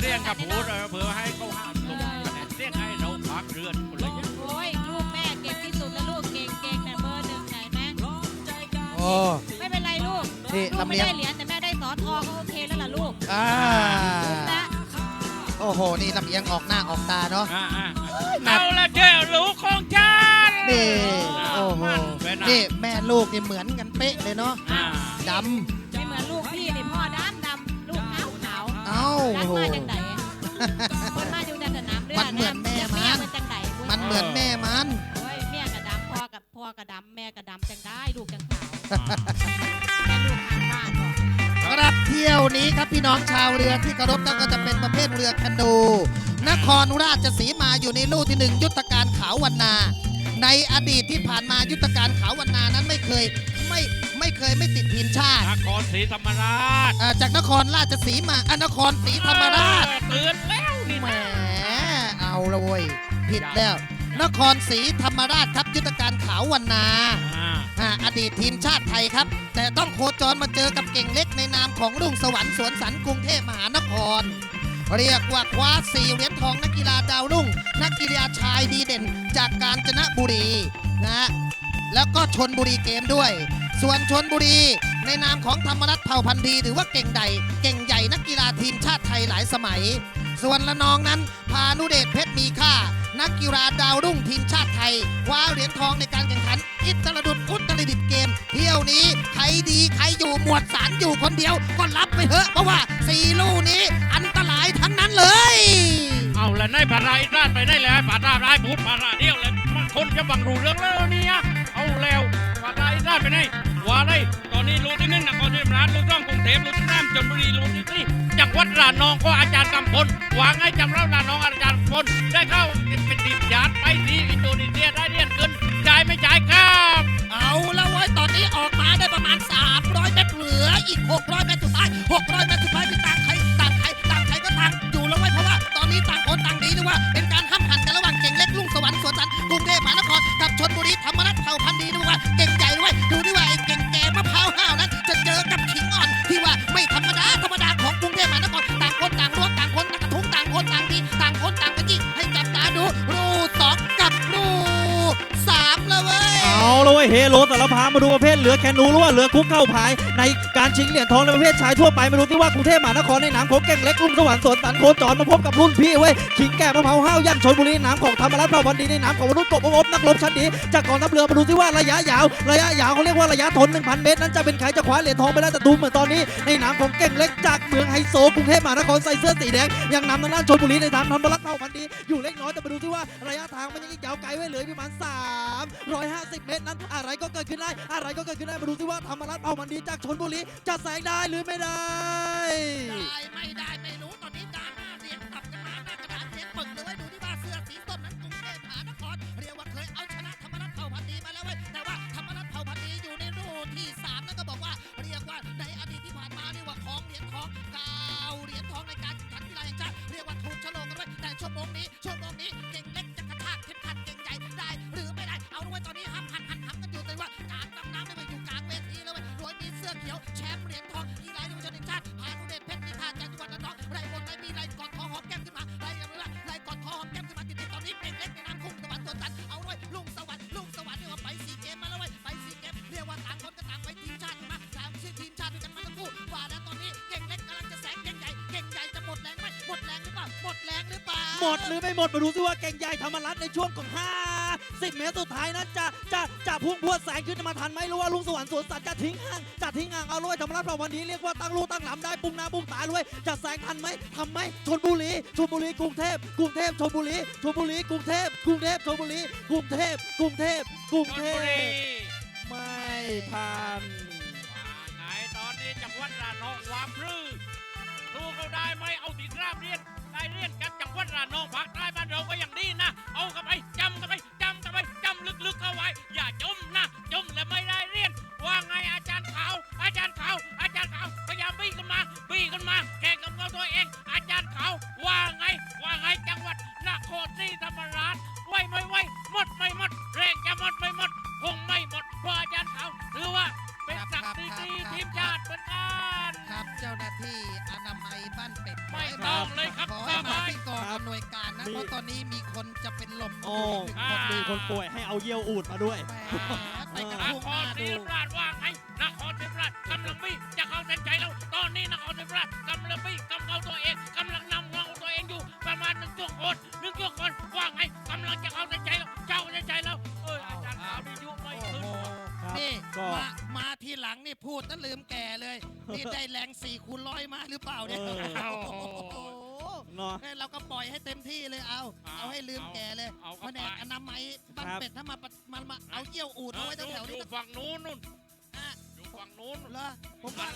เรียนกับพูดเออเผื่อให้เขาห้ามลงคะแนนเรียกให้เราพักเรือนคนละอย่างโอ้ยลูกแม่เก่งที่สุดแล้วลูกเก่งเก่งเนี่ยเบอร์หนึ่งไหนไหมโอ้ ไม่เป็นไรลูกนี่ลูกลำไม่เลียง ได้เหรียญแต่แม่ได้สอทอก็โอเคแล้วล่ะลูกอ่านะโอ้โห นี่ลำเอียงออกหน้าออกตาเนาะ อ่าอ่าเอาละเจ้าลูกของฉันนี่ โอ้โหเป็นไงนี่แม่ลูกนี่เหมือนกันเป๊ะเลยเนาะอ่าดไม่เหมือนลูกพี่นี่พ่อดำดำลูกขาวขาวำเอ้ารัโอ้กโห มาจังไหน คนมาอยู่ในสนามเรือมันเหมือนแม่มันเมียมันจังไหนมันเหมือนแม่มัน โอ้ยแม่กระดำพ่อกับพ่อกระดำแม่กระดำจังได้ลูกจังขาวอ่าแม่ลูกทางบ้านบอกครับเที่ยวนี้ครับพี่น้องชาวเรือที่เคารพก็จะเป็นประเภทเรือแคนูนครราชสีมาอยู่ในลู่ที่หนึ่งยุทธการขาววันนา ในอดีตที่ผ่านมายุทธการขาววันนานั้นไม่เคยไม่ไม่เคยไม่ติดทีมชาตินครศรีธรรมราชอ่าจากนครราชสีมาอ่านครศรีธรรมราชเตือนแล้วนี่แหมเอาละเว้ยผิดแล้ว นครศรีธรรมราชครับยุทธการขาววันนา อ่าอ่าอดีตทีมชาติไทยครับ แต่ต้องโคจรมาเจอกับเก่งเล็กในนามของรุ่งสวรรค์สวนสันกรุงเทพมหานคร เรียกว่าคว้าสี่เหรียญทองนักกีฬาดาวรุ่ง นักกีฬาชายดีเด่นจากกาญจนบุรีนะฮะแล้วก็ชนบุรีเกมด้วย ส่วนชนบุรีในนามของธรรมรัฐเผ่าพันธีหรือว่าเก่งใดเก่งใหญ่นักกีฬาทีมชาติไทยหลายสมัย ส่วนละนองนั้นพานุเดชเพชรมีค่า นักกีฬาดาวรุ่งทีมชาติไทยคว้าเหรียญทองในการแข่งขัน อิตรดุษอุตรดิตเกม เที่ยวนี้ใครดีใครอยู่หมวดสารอยู่คนเดียวก็รับไปเถอะเพราะว่าสี่ลูกนี้อันตรายทั้งนั้นเลย เอาละในภาราอีด้านไปได้แล้วภาราได้พูดภาราเดียวเลยมันคนจะบังรู้เรื่องแล้วเนี่ยเอาแล้วภาราอีด้านไปไหนว่าได้ตอนนี้รู้ที่หนึ่งนครศรีธรรมราชรู้ต้องกรุงเทพรู้ที่สามชลบุรีรู้ที่สี่จังหวัดระนองก็อาจารย์กำพลวางให้จำเราระนองอาจารย์กำพลได้เข้าเป็นทีมญาติไปที่อินโดนีเซียได้เรียนเกินจ่ายไม่จ่ายครับ เอาแล้วเว้ยตอนนี้ออกมาได้ประมาณ300เมตรเหลืออีก600เมตรสุดท้าย600 กาเป็นการห้ามหันกันระหว่างเก่งเล็กลุงสวรรค์สวนสันกรุงเทพมหานคร เฮโลแต่ละพามาดูประเภทเหลือแคนูหรือว่าเหลือคุกเข้าผาย ในการชิงเหรียญทองในประเภทชายทั่วไปมาดูที่ว่ากรุงเทพมหานครในนามของเก่งเล็กลุ่มสวรรค์สวนสันโคจรมาพบกับรุ่นพี่เว้ยขิงแก่มะพร้าวห้าวย่านชนบุรีในนามของธรรมรัฐเผ่าพันดีในนามของมนุษย์กบอบนักรบชั้นดีจากกองทัพเรือมาดูที่ว่าระยะยาว ระยะยาวเขาเรียกว่าระยะทน 1,000 เมตร นั้นจะเป็นใครจะคว้าเหรียญทองไปได้แต่ดูเหมือนตอนนี้ในนามของเก่งเล็กจากเมืองไฮโซกรุงเทพมหานครใส่เสื้อสีแดงยังนำทางด้านชนบุรีในนามธรรมรัฐเผ่าพันธุ์ดีอยู่เล็กน้อยแต่มาดูที่ว่าระยะทางมันยังอีกยาวไกลไว้เหลือประมาณ350 เมตรนั้นอะไรก็เกิดขึ้นได้ อะไรก็เกิดขึ้นได้มาดูที่ว่าธรรมรัฐเผ่าพันดีจากชนบุรีจะแซงได้หรือไม่ได้ ได้ไม่ได้ไม่รู้ตอนนี้ดราม่าเสียงตับกันมาหน้ากระดานเสียงปึกเลยเว้ยดูที่ว่าเสื้อสีส้มนั้นกรุงเทพมหานครเรียกว่าเคยเอาชนะธรรมรัฐเผ่าพันธุ์ดีมาแล้วเว้ยแต่ว่าธรรมรัฐเผ่าพันธุ์ดีอยู่ในรูที่สามแล้วก็บอกว่าเรียกว่าในอดีตที่ผ่านมาเรียกว่าของเหรียญทองเก้าเหรียญทองในการแข่งขันกีฬาแห่งชาติเรียกว่าถูกฉลองกันไว้แต่ชั่วโมงนี้ชั่วโมงนี้เก่งเล็กจะกระชากเข็มขัดเก่งใหญ่ได้ หรือไม่ได้เอาด้วยตอนนี้ห้ามหันหัน หมดหรือไม่หมดมาดูซิว่าเก่งใหญ่ธรรมรัฐในช่วงของ50เมตรสุดท้ายนั้นจะจะจะพุ่งพวดแสงขึ้นมาทันไหมหรือว่าลุงสวรรค์สวนสัตว์จะทิ้งห่างจะทิ้งห่างเอาเลยธรรมรัฐเราวันนี้เรียกว่าตั้งลูกตั้งหลำได้ปุ่มหน้าปุ่มตาเลยจะแสงทันไหมทำไหมชนบุรีชนบุรีกรุงเทพกรุงเทพชนบุรีชนบุรีกรุงเทพกรุงเทพชนบุรีกรุงเทพกรุงเทพกรุงเทพไม่ทันว่าไงตอนนี้จังหวัดระนองวามพรือสู้เขาได้ไหมเอาติดราบเรียน ได้เรียนกับจังหวัดระนองภาคใต้บ้านเราก็ยังดีนะ เอาเข้าไปจำเข้าไปจำเข้าไปจำลึกๆเข้าไว้ อย่าจมนะ จมแล้วไม่ได้เรียน ว่าไงอาจารย์ขาวอาจารย์ขาวอาจารย์ขาวพยายามบี้ขึ้นมาบี้ขึ้นมาแข่งกับเราตัวเอง อาจารย์ขาวว่าไง ว่าไงจังหวัดนครศรีธรรมราชไว้ไม่ไว้หมดไม่หมดแรงจะหมดไม่ เป็ดไม่ต้องเลยครับขอสให้มาบาย ที่กองครับอำนวยการนะ มี เพราะตอนนี้มีคนจะเป็นลมโอ้หนึ่งคนมีคนป่วยให้เอาเยี่ยวอูดมาด้วย แหมไปกระนทุ้งคหรน้าศรีดูธรรมราชว่าไงนครศรีธรรมราชกำลังวิ่งจะเข้าเส้นชัยแล้ว ตอนนี้นครศรีธรรมราชกำลังวิ่งกำเงาตัวเอง ครับนี่ก็ มามาทีหลังนี่พูดนั้นลืมแก่เลย นี่ได้แรงสี่คูณร้อยมาหรือเปล่าเนี่ยเออโอ้โหเนาะเอ้ยเราก็ปล่อยให้เต็มที่เลยเอา เอาให้ลืมแก่เลยเอาแผเข้านไปกอนามัยบ้านครับ เป็ดถ้ามาปะมามาเอาเยี่ยวอูดเอาไว้แถวๆอนี้ยู่ฝั่งนู้นนู่นอะอยู่ฝั่งนู้นเหรอผมว่า